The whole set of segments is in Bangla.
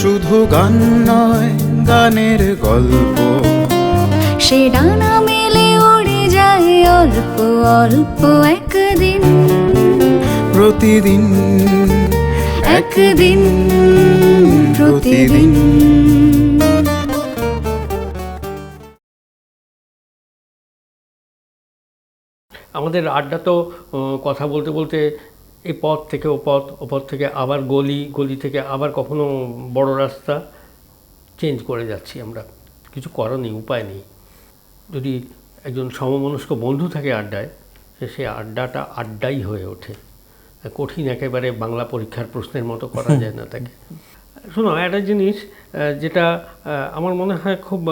শুধু গান নয় গানের গল্প। সে ডানা মেলে উড়ে যায় অল্প অল্প একদিন। প্রতিদিন একদিন প্রতিদিন। আমাদের আড্ডা তো কথা বলতে বলতে এই পথ থেকে ও পথ ও পথ থেকে আবার গলি গলি থেকে আবার কখনো বড় রাস্তা চেঞ্জ করে যাচ্ছি আমরা। কিছু করার নেই, উপায় নেই। যদি একজন সমমনস্ক বন্ধু থাকে আড্ডায়, সে সে আড্ডাটা আড্ডাই হয়ে ওঠে। কঠিন একেবারে বাংলা পরীক্ষার প্রশ্নের মতো করা যায় না তাকে। শোনো, একটা জিনিস যেটা আমার মনে হয় খুব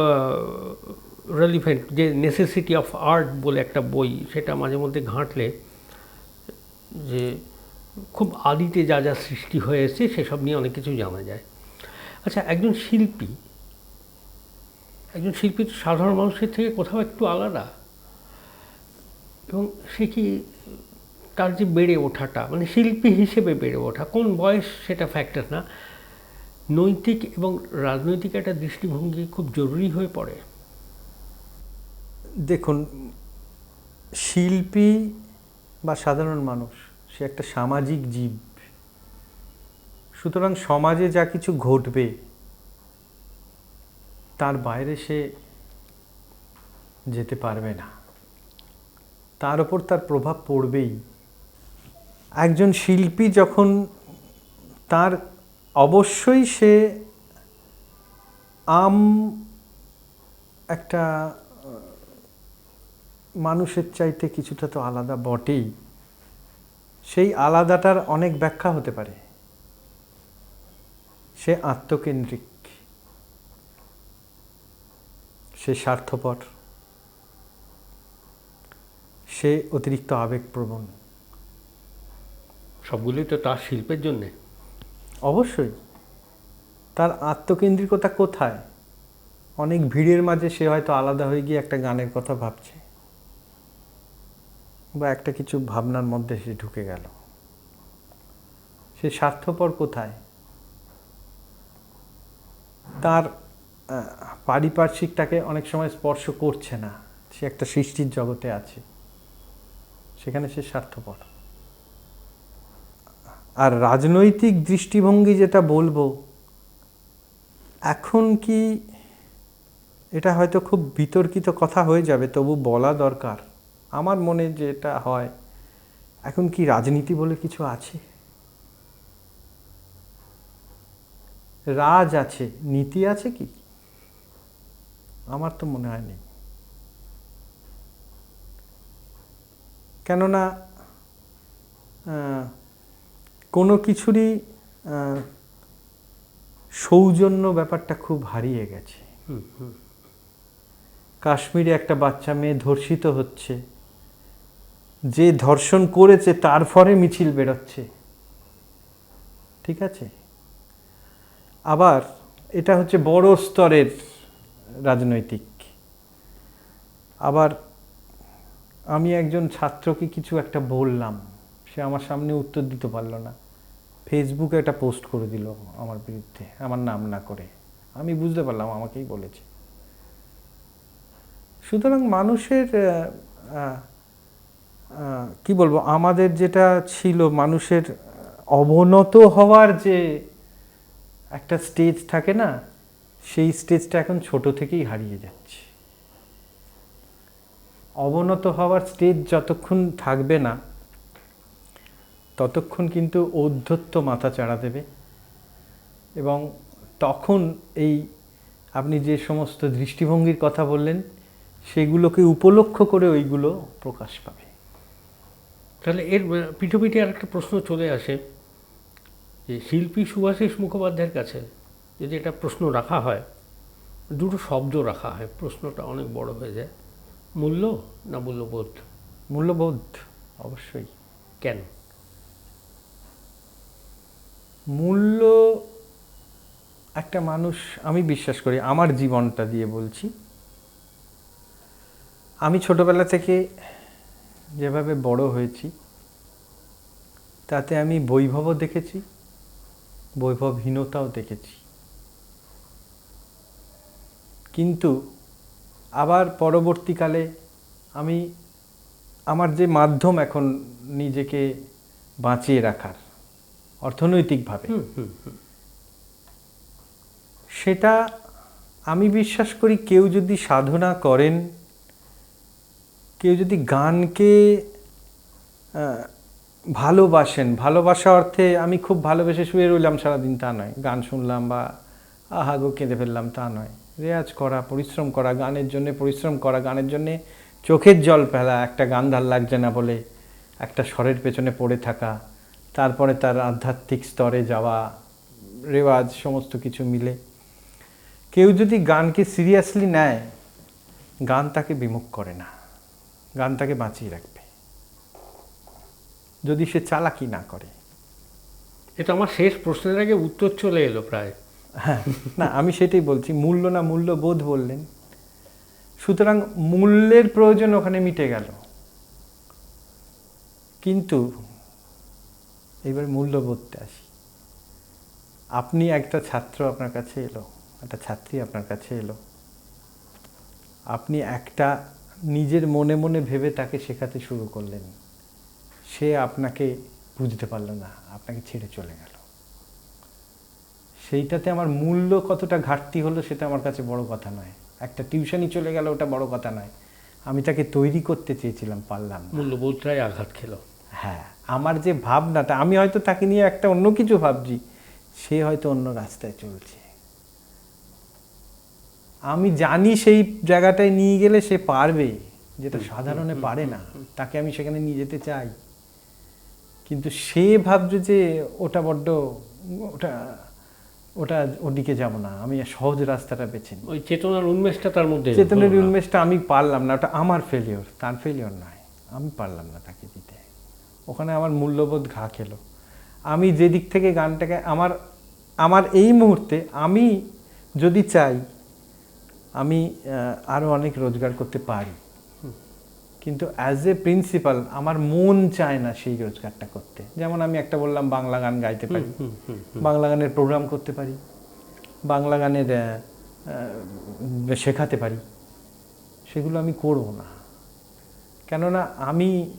রেলিভেন্ট যে নেসেসিটি অফ আর্ট বলে একটা বই, সেটা মাঝে মধ্যে ঘাঁটলে যে খুব আদিতে যা যা সৃষ্টি হয়ে এসেছে, সেসব নিয়ে অনেক কিছু জানা যায়। আচ্ছা একজন শিল্পী একজন শিল্পী সাধারণ মানুষের থেকে কোথাও একটু আলাদা। এবং সে কি তার যে বেড়ে ওঠাটা মানে শিল্পী হিসেবে বেড়ে ওঠা, কোন বয়স সেটা ফ্যাক্টর না। নৈতিক এবং রাজনৈতিক একটা দৃষ্টিভঙ্গি খুব জরুরি হয়ে পড়ে। দেখুন, শিল্পী বা সাধারণ মানুষ সে একটা সামাজিক জীব। সুতরাং সমাজে যা কিছু ঘটবে, তার বাইরে সে যেতে পারবে না। তার ওপর তার প্রভাব পড়বেই। একজন শিল্পী যখন তার অবশ্যই সে আম একটা মানুষের চাইতে কিছুটা তো আলাদা বটেই। সেই আলাদাটার অনেক ব্যাখ্যা হতে পারে। সে আত্মকেন্দ্রিক। সে স্বার্থপর। সে অতিরিক্ত আবেগপ্রবণ। সবগুলোই তো তার শিল্পের জন্যে। অবশ্যই। তার আত্মকেন্দ্রিকতা কোথায়? অনেক ভিড়ের মাঝে সে হয়তো আলাদা হয়ে গিয়ে একটা গানের কথা ভাবছে। বা একটা কিছু ভাবনার মধ্যে সে ঢুকে গেল। সে স্বার্থপর কোথায়? তার পারিপার্শ্বিকটাকে অনেক সময় স্পর্শ করছে না। সে একটা সৃষ্টির জগতে আছে। সেখানে সে স্বার্থপর। আর রাজনৈতিক দৃষ্টিভঙ্গি যেটা বলব, এখন কি এটা হয়তো খুব বিতর্কিত কথা হয়ে যাবে, তবু বলা দরকার। আমার মনে যেটা হয় এখন কি রাজনীতি বলে কিছু আছে? রাজ আছে নীতি আছে কি? আমার তো মনে হয় নেই। কেননা কোনো কিছুরই সৌজন্য ব্যাপারটা খুব হারিয়ে গেছে। কাশ্মীরে একটা বাচ্চা মেয়ে ধর্ষিত হচ্ছে। যে ধর্ষণ করেছে তার ফলে মিছিল বেরোচ্ছে। ঠিক আছে? আবার এটা হচ্ছে বড় স্তরের রাজনৈতিক। আবার আমি একজন ছাত্রকে কিছু একটা বললাম, সে আমার সামনে উত্তর দিতে পারল না। ফেসবুকে একটা পোস্ট করে দিল আমার বিরুদ্ধে, আমার নাম না করে। আমি বুঝতে পারলাম, আমাকেই বলেছে। সুতরাং মানুষের কি বলব, আমাদের যেটা ছিল মানুষের অবনত হওয়ার যে একটা স্টেজ থাকে না, সেই স্টেজটা এখন ছোট থেকেই হারিয়ে যাচ্ছে। অবনত হওয়ার স্টেজ যতক্ষণ থাকবে না, ততক্ষণ কিন্তু ঔদ্ধত্য মাথা চাড়া দেবে। এবং তখন এই আপনি যে সমস্ত দৃষ্টিভঙ্গির কথা বললেন, সেগুলোকে উপলক্ষ করে ওইগুলো প্রকাশ পাবে। তাহলে এর পিঠোপিঠে আর একটা প্রশ্ন চলে আসে যে শিল্পী সুভাষিস মুখোপাধ্যায়ের কাছে যদি একটা প্রশ্ন রাখা হয় দুটো শব্দ রাখা হয় প্রশ্নটা অনেক বড় হয়ে যায়। মূল্য না মূল্যবোধ? মূল্যবোধ। অবশ্যই। কেন? মূল্য একটা মানুষ আমি বিশ্বাস করি আমার জীবনটা দিয়ে বলছি। আমি ছোটবেলা থেকে যেভাবে বড় হয়েছি তাতে আমি বৈভবও দেখেছি বৈভবহীনতাও দেখেছি কিন্তু আবার পরবর্তীকালে আমি আমার যে মাধ্যম এখন নিজেকে বাঁচিয়ে রাখার অর্থনৈতিকভাবে। সেটা আমি বিশ্বাস করি কেউ যদি সাধনা করেন কেউ যদি গানকে ভালোবাসেন, ভালোবাসা অর্থে আমি খুব ভালোবেসে শুয়ে রইলাম সারাদিন, তা নয়। গান শুনলাম বা আহাগো কেঁদে ফেললাম, তা নয়। রেয়াজ করা, পরিশ্রম করা, গানের জন্য পরিশ্রম করা, গানের জন্যে চোখের জল ফেলা, একটা গান ভালো লাগছে না বলে একটা স্বরের পেছনে পড়ে থাকা, তারপরে তার আধ্যাত্মিক স্তরে যাওয়া, রেওয়াজ, সমস্ত কিছু মিলে। কেউ যদি গানকে সিরিয়াসলি নেয়, গান তাকে বিমুখ করে না। গান তাকে বাঁচিয়ে রাখবে। যদি সে চালাকি না করে। এটা আমার শেষ প্রশ্নের আগে উত্তর চলে এলো প্রায়। হ্যাঁ না আমি সেটাই বলছি মূল্য না মূল্যবোধ বললেন। সুতরাং মূল্যের প্রয়োজন ওখানে মিটে গেল। কিন্তু এবার মূল্যবোধতে আসি। আপনি একটা ছাত্র আপনার কাছে এলো একটা ছাত্রী আপনার কাছে এলো। আপনি একটা নিজের মনে মনে ভেবে তাকে শেখাতে শুরু করলেন। সে আপনাকে বুঝতে পারল না আপনাকে ছেড়ে চলে গেল। সেইটাতে আমার মূল্য কতটা ঘাটতি হলো সেটা আমার কাছে বড় কথা নয়। একটা টিউশনই চলে গেল ওটা বড় কথা নয়। আমি তাকে তৈরি করতে চেয়েছিলাম পারলাম। মূল্যবোধটাই আঘাত খেল। হ্যাঁ আমার যে ভাবনাটা আমি হয়তো তাকে নিয়ে একটা অন্য কিছু ভাবছি সে হয়তো অন্য রাস্তায় চলছে। আমি জানি সেই জায়গাটায় নিয়ে গেলে সে পারবে যেটা সাধারণে পারে না। তাকে আমি সেখানে নিয়ে যেতে চাই। কিন্তু সে ভাবছে যে ওটা বড্ড ওটা ওটা ওদিকে যাব না। আমি সহজ রাস্তাটা বেছে নিই। ওই চেতনার উন্মেষটা তার মধ্যে চেতনার উন্মেষটা আমি পারলাম না। ওটা আমার ফেলিওর তার ফেলিওর নয়। আমি পারলাম না তাকে দিতে। ওখানে আমার মূল্যবোধ ঘা খেলো। আমি যে দিক থেকে গানটাকে আমার আমার এই মুহূর্তে আমি যদি চাই আমি আরও অনেক রোজগার করতে পারি। কিন্তু অ্যাজ এ প্রিন্সিপাল আমার মন চায় না সেই রোজগারটা করতে। যেমন আমি একটা বললাম বাংলা গান গাইতে পারি। বাংলা গানের প্রোগ্রাম করতে পারি। বাংলা গানের শেখাতে পারি। সেগুলো আমি করব না। কেননা আমি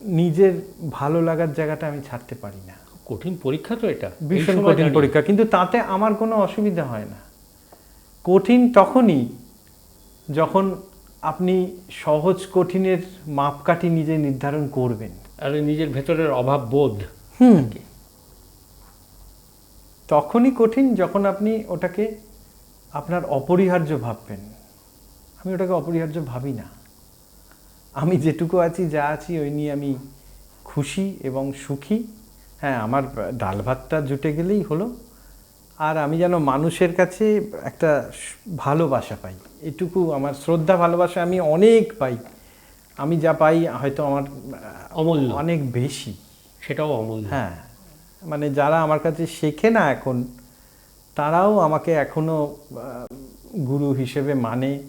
নিজের ভালো লাগার জায়গাটা আমি ছাড়তে পারি না। কঠিন পরীক্ষা তো এটা। ভীষণ কঠিন পরীক্ষা। কিন্তু তাতে আমার কোনো অসুবিধা হয় না। কঠিন তখনই যখন আপনি সহজ কঠিনের মাপকাঠি নিজে নির্ধারণ করবেন। আর ওই নিজের ভেতরের অভাব বোধ হুম। তখনই কঠিন যখন আপনি ওটাকে আপনার অপরিহার্য ভাববেন। আমি ওটাকে অপরিহার্য ভাবি না। আমি যেটুকু আছি যা আছি ওই নিয়ে আমি খুশি এবং সুখী। হ্যাঁ আমার ডাল ভাতটা জুটে গেলেই হলো। আর আমি যেন মানুষের কাছে একটা ভালোবাসা পাই। এটুকু আমার শ্রদ্ধা ভালোবাসা আমি অনেক পাই। আমি যা পাই হয়তো আমার অমূল্য। অনেক বেশি। সেটাও অমূল্য। হ্যাঁ মানে যারা আমার কাছে শেখে না এখন তারাও আমাকে এখনও গুরু হিসেবে মানে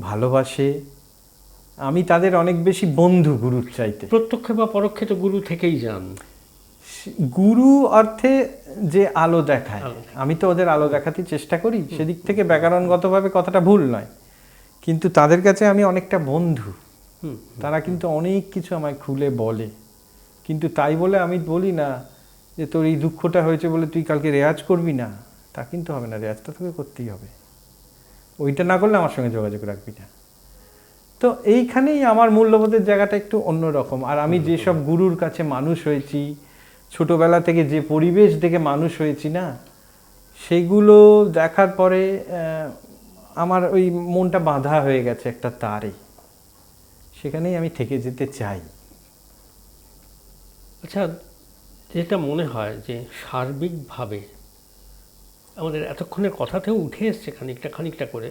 ভালোবাসে। আমি তাদের অনেক বেশি বন্ধু গুরুর চাইতে। প্রত্যক্ষে বা পরোক্ষে তো গুরু থেকেই যান। গুরু অর্থে যে আলো দেখায় আমি তো ওদের আলো দেখাতে চেষ্টা করি সেদিক থেকে ব্যাকরণগতভাবে কথাটা ভুল নয়। কিন্তু তাদের কাছে আমি অনেকটা বন্ধু। হুম তারা কিন্তু অনেক কিছু আমায় খুলে বলে। কিন্তু তাই বলে আমি বলি না যে তোর এই দুঃখটা হয়েছে বলে তুই কালকে রেয়াজ করবি না। তা কিন্তু হবে না রেয়াজটা তোকে করতেই হবে। ওইটা না করলে আমার সঙ্গে যোগাযোগ রাখবি না। তো এইখানেই আমার মূল্যবোধের জায়গাটা একটু অন্যরকম। আর আমি যেসব গুরুর কাছে মানুষ হয়েছি ছোটবেলা থেকে যে পরিবেশ দেখে মানুষ হয়েছি না, সেগুলো দেখার পরে আমার ওই মনটা বাঁধা হয়ে গেছে একটা তারে। সেখানেই আমি থেকে যেতে চাই। আচ্ছা যেটা মনে হয় যে সার্বিকভাবে আমাদের এতক্ষণের কথাতেও উঠে এসছে খানিকটা খানিকটা করে,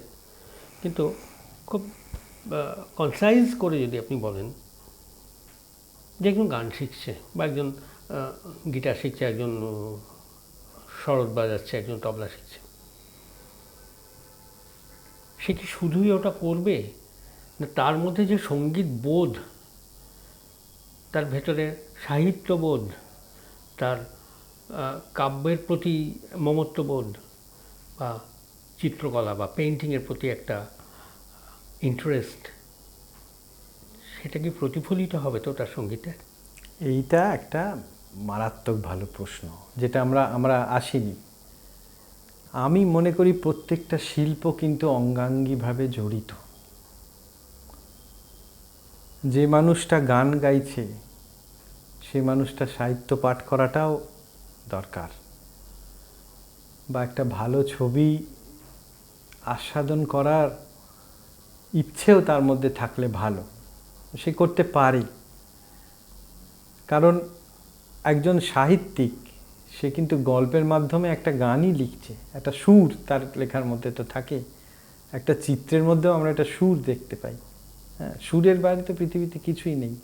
কিন্তু খুব কনসাইজ করে যদি আপনি বলেন, যে একজন গান শিখছে বা একজন গিটার শিখছে একজন শরৎ বাজাচ্ছে, একজন তবলা শিখছে। সে কি শুধুই ওটা করবে? না তার মধ্যে যে সংগীত বোধ, তার ভেতরে সাহিত্যবোধ তার কাব্যের প্রতি মমত্ববোধ বা চিত্রকলা বা পেন্টিংয়ের প্রতি একটা ইন্টারেস্ট সেটা কি প্রতিফলিত হবে তো তার সঙ্গীতে? এইটা একটা মারাত্মক ভালো প্রশ্ন, যেটা আমরা আমরা আসিনি। আমি মনে করি প্রত্যেকটা শিল্প কিন্তু অঙ্গাঙ্গিভাবে জড়িত। যে মানুষটা গান গাইছে, সে মানুষটা সাহিত্য পাঠ করাটাও দরকার বা একটা ভালো ছবি আস্বাদন করার ইচ্ছেও তার মধ্যে থাকলে ভালো। সে করতে পারে। কারণ একজন সাহিত্যিক, সে কিন্তু গল্পের মাধ্যমে একটা গানই লিখছে, একটা সুর তার লেখার মধ্যে তো থাকে। একটা চিত্রের মধ্যেও আমরা একটা সুর দেখতে পাই। হ্যাঁ সুরের বাইরে তো পৃথিবীতে কিছুই নেই।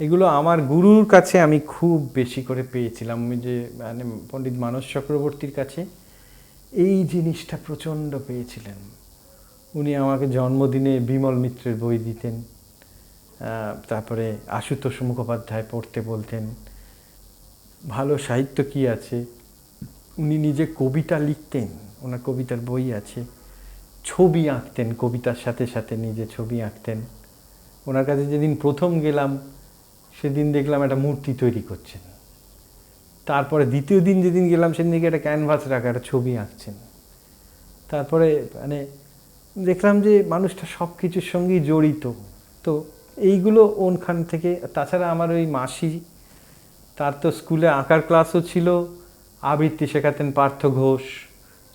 এগুলো আমার গুরুর কাছে আমি খুব বেশি করে পেয়েছিলাম আমি যে মানে পণ্ডিত মানস চক্রবর্তীর কাছে। এই জিনিসটা প্রচণ্ড পেয়েছিলেন। উনি আমাকে জন্মদিনে বিমল মিত্রের বই দিতেন তারপরে আশুতোষ মুখোপাধ্যায় পড়তে বলতেন ভালো সাহিত্য কি আছে? উনি নিজে কবিতা লিখতেন, ওনার কবিতার বই আছে। ছবি আঁকতেন, কবিতার সাথে সাথে নিজে ছবি আঁকতেন। ওনার কাছে যেদিন প্রথম গেলাম, সেদিন দেখলাম একটা মূর্তি তৈরি করছেন। তারপরে দ্বিতীয় দিন যেদিন গেলাম, সেদিন দিকে একটা ক্যানভাস রাখা, একটা ছবি আঁকছেন। তারপরে মানে দেখলাম যে মানুষটা সব কিছুর সঙ্গেই জড়িত। তো এইগুলো ওনখান থেকে, তাছাড়া আমার ওই মাসি তার তো স্কুলে আঁকার ক্লাসও ছিল। আবৃত্তি শেখাতেন পার্থ ঘোষ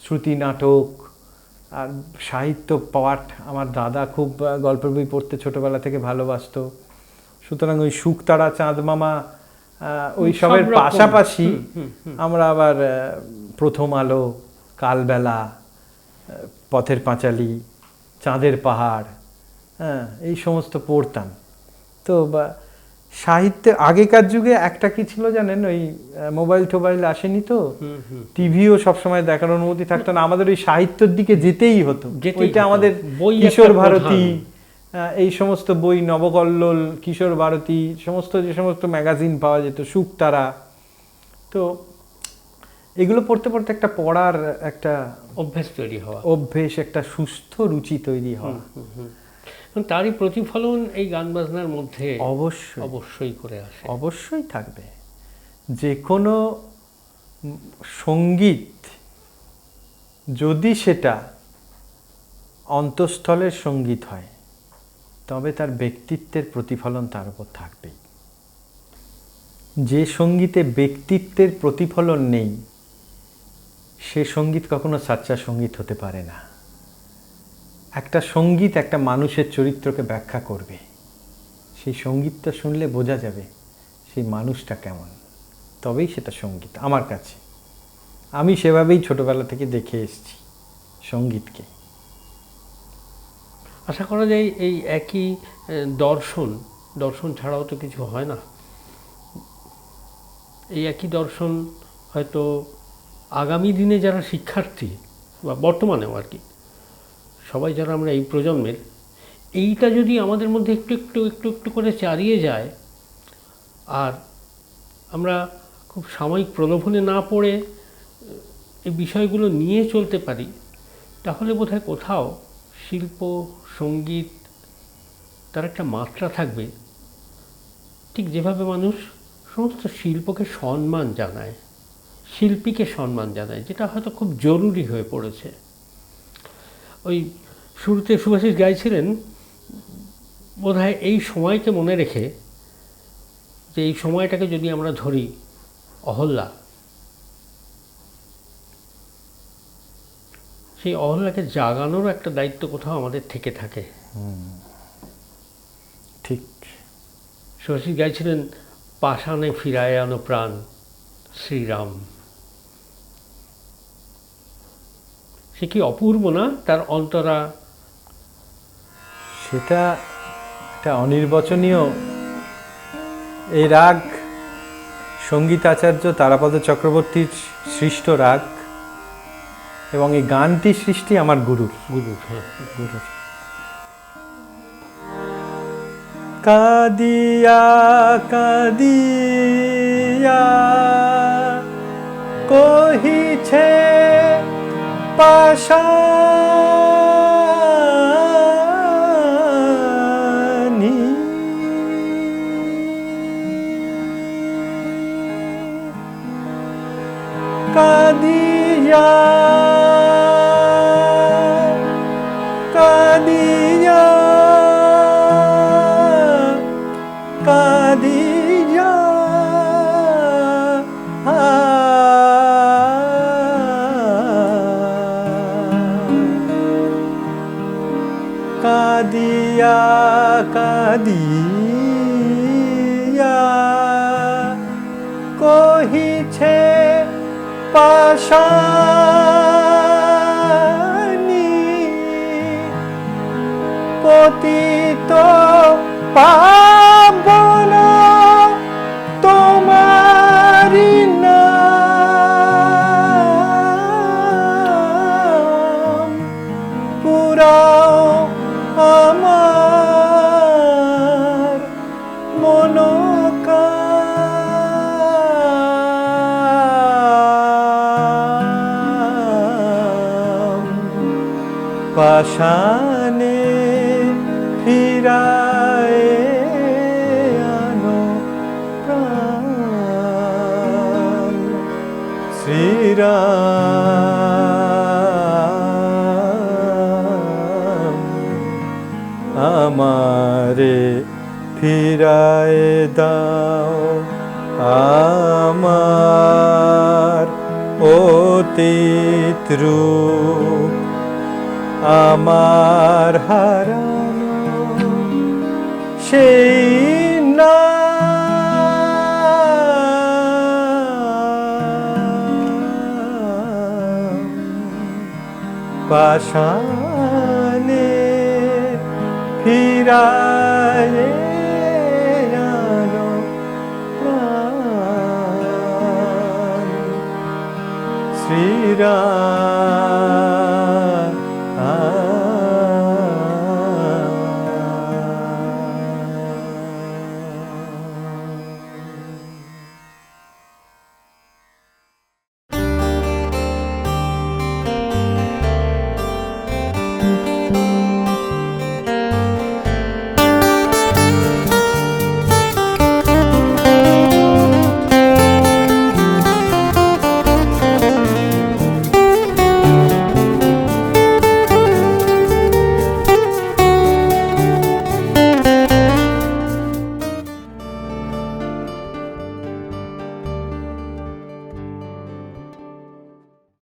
শ্রুতি নাটক আর সাহিত্য পাঠ আমার দাদা খুব গল্পের বই পড়তে ছোটবেলা থেকে ভালোবাসতো। সুতরাং ওই শুকতারা চাঁদ মামা ওই সব সবের পাশাপাশি। আমরা আবার প্রথম আলো কালবেলা পথের পাঁচালী চাঁদের পাহাড় হ্যাঁ এই সমস্ত পড়তাম। তো বা সাহিত্যের আগেকার যুগে একটা কি ছিল জানেন? ওই মোবাইল টোবাইল আসেনি তো? টিভিও সবসময় দেখার অনুমতি থাকতো না। আমাদের ওই সাহিত্যের দিকে যেতেই হতো। ওইটা আমাদের বই কিশোর ভারতী এই সমস্ত বই নবকল্লোল কিশোর ভারতী সমস্ত যে সমস্ত ম্যাগাজিন পাওয়া যেত সুক্তারা তো এগুলো পড়তে পড়তে একটা পড়ার একটা অভ্যেস তৈরি হওয়া। অভ্যেস একটা সুস্থ রুচি তৈরি হওয়া। এবং তারই প্রতিফলন এই গান বাজনার মধ্যে অবশ্যই। অবশ্যই করে আসে। অবশ্যই থাকবে। যে কোনো সংগীত যদি সেটা অন্তঃস্থলের সংগীত হয় তবে তার ব্যক্তিত্বের প্রতিফলন তার উপর থাকবেই। যে সঙ্গীতে ব্যক্তিত্বের প্রতিফলন নেই সে সংগীত কখনো সাচ্চা সংগীত হতে পারে না। একটা সংগীত একটা মানুষের চরিত্রকে ব্যাখ্যা করবে। সেই সঙ্গীতটা শুনলে বোঝা যাবে সেই মানুষটা কেমন। তবেই সেটা সংগীত আমার কাছে। আমি সেভাবেই ছোটবেলা থেকে দেখে এসেছি সঙ্গীতকে। আশা করা যায় এই একই দর্শন দর্শন ছাড়াও তো কিছু হয় না। এই একই দর্শন হয়তো আগামী দিনে যারা শিক্ষার্থী, বা বর্তমানেও আর কি সবাই যারা আমরা এই প্রজন্মের। এইটা যদি আমাদের মধ্যে একটু একটু একটু একটু করে চালিয়ে যায়, আর আমরা খুব সাময়িক প্রলোভনে না পড়ে এই বিষয়গুলো নিয়ে চলতে পারি, তাহলে বোধহয় কোথাও শিল্প, সংগীত, তার একটা মাত্রা থাকবে। ঠিক যেভাবে মানুষ সমস্ত শিল্পকে সম্মান জানায়, শিল্পীকে সম্মান জানায়, যেটা হয়তো খুব জরুরি হয়ে পড়েছে। ওই শুরুতে সুভাষিস গাইছিলেন বোধহয় এই সময়কে মনে রেখে যে এই সময়টাকে যদি আমরা ধরি অহল্যা। সেই অহল্যাকে জাগানোর একটা দায়িত্ব কোথাও আমাদের থেকে থাকে। ঠিক। শশী গাইছিলেন পাষাণে ফিরায় আনো প্রাণ শ্রীরাম। সে কি অপূর্ব না তার অন্তরা? সেটা একটা অনির্বচনীয়। এই রাগ সঙ্গীতাচার্য তারাপদ চক্রবর্তীর সৃষ্ট রাগ এবং এই গানটি সৃষ্টি আমার গুরুর। গুরু হ্যাঁ গুরুর। কাদিয়া কাদিয়া কহিছে पशि कद्या কাদিয়া কহিছে পাশানি পতিত পাবন পাশানে ফিরায় আনো প্রাণ। শ্রীরাম আমারে ফিরায় দাও আমার অতীত রূপ। আমার হারানো সেই নাম পাশানে ফিরায় শ্রীরাম